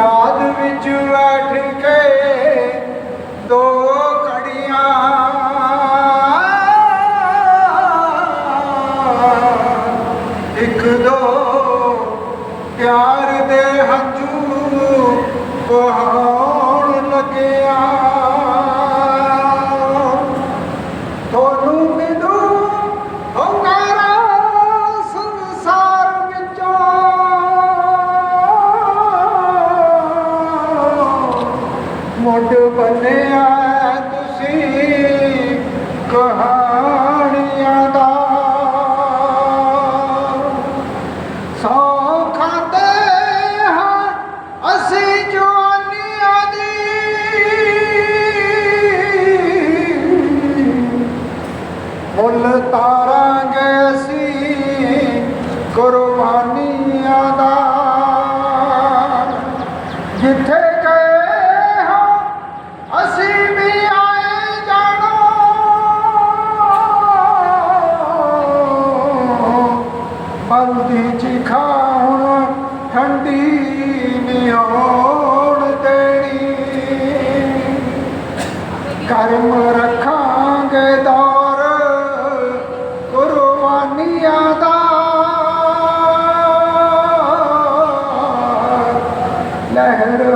ਯਾਦ ਵਿੱਚ ਬੈਠ ਕੇ ਦੋ ਕੜੀਆਂ ਇੱਕ ਦੋ ਪਿਆਰ ਦੇ ਹੰਝੂ ਵਹਾਉਣ ਲੱਗਿਆ। ਤੁਹਾਨੂੰ ਮਿਲੂ ਮੁੱਢ ਤੁਸੀਂ ਕਹਾਣੀਆਂ ਦਾ। ਸੌ ਖਾਂਦੇ ਹਾਂ ਅਸੀਂ ਜਵਾਨੀਆਂ ਦੀ। ਮੁੱਲ ਤਾਰਾਂਗੇ ਅਸੀਂ ਕੁਰਬਾਨੀਆਂ ਕਰਮ ਰੱਖਾਂਗੇ ਦੌਰ ਕੁਰਬਾਨੀਆਂ ਦਾ। ਲਹਿਰ